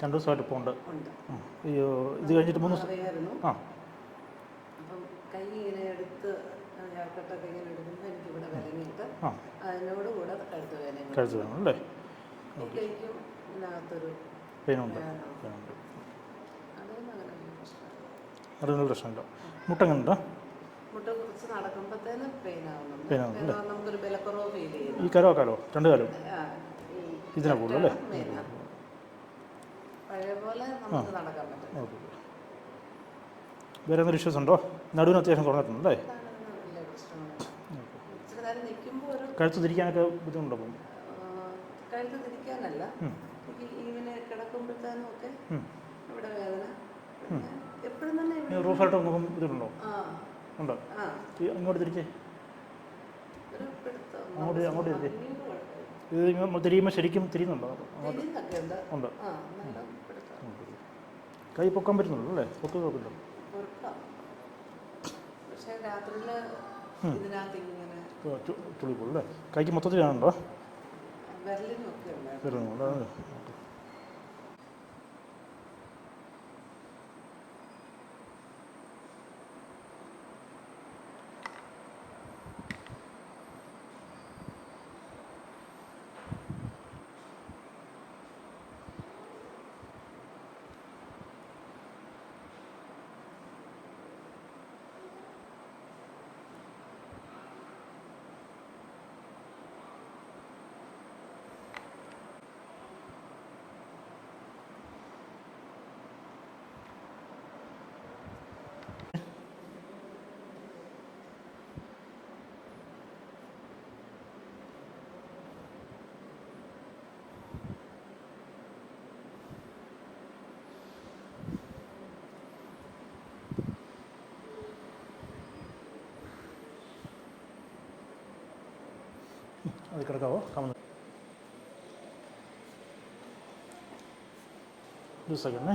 രണ്ട് ദിവസമായിട്ട് ഇപ്പോൾ ഉണ്ട്. ഉണ്ട്. ഇത് കഴിഞ്ഞിട്ട് മൂന്ന് ദിവസം ആ. അപ്പം കൈ ഇങ്ങനെ എടുത്ത് കട്ടൊക്കെ ഇങ്ങനെ എടുക്കുമ്പോൾ എനിക്ക് ഇവിടെ വിലങ്ങിയിട്ട് അതിനോട് കൂടെ കഴുത്ത് വേദന വേണം അല്ലേ? ഇതിനകത്തൊരു പെയിനുണ്ട്. പെയിനുണ്ട് അതൊന്നും പ്രശ്നമില്ല. മുട്ടങ്ങനുണ്ടോ? മുട്ട കുറച്ച് നടക്കുമ്പോഴത്തേന് നമുക്കൊരു ബലക്കുറവ് ഫീൽ ചെയ്യുന്നു ഈ കരോ കാലോ? രണ്ട് കാലോ ഇതിനെ കൂടുതലല്ലേ ഓക്കെ. വേറെ എന്തെങ്കിലും ഇഷ്യൂസ് ഉണ്ടോ? നടുവിന് അത്യാവശ്യം ഒരു കഴുത്ത് തിരിക്കാനൊക്കെ ബുദ്ധിമുട്ടുണ്ടോ അപ്പം? ആ, കഴുത്ത് തിരിക്കാനല്ല. ഉം. ഈ ഇങ്ങനെ കിടക്കുമ്പോഴത്തേനും ഒക്കെ ഇവിടെ വേദന. എപ്പോഴും തന്നെ റൂഫായിട്ട് മുഖം ബുദ്ധിമുട്ടുണ്ടോ? ഉണ്ടോ? ഇങ്ങോട്ട് തിരിച്ചേ അങ്ങോട്ട് അങ്ങോട്ട് കുഴപ്പമില്ല. ഇത് തിരിയുമ്പോൾ ശരിക്കും തിരിയുന്നുണ്ടോ? അങ്ങോട്ട്. ഉണ്ട് ഉണ്ട് ആ നല്ല പിടുത്തം കൈ പൊക്കാൻ പറ്റുന്നുള്ളൂ അല്ലേ? പൊക്ക് ഇങ്ങനെ ചുളിപ്പോൾ അല്ലേ? കൈക്ക് മൊത്തത്തിലാണല്ലോ? കാണുന്നുണ്ടോ అది ఇక్కడ కావు కమన్ చూసా కదా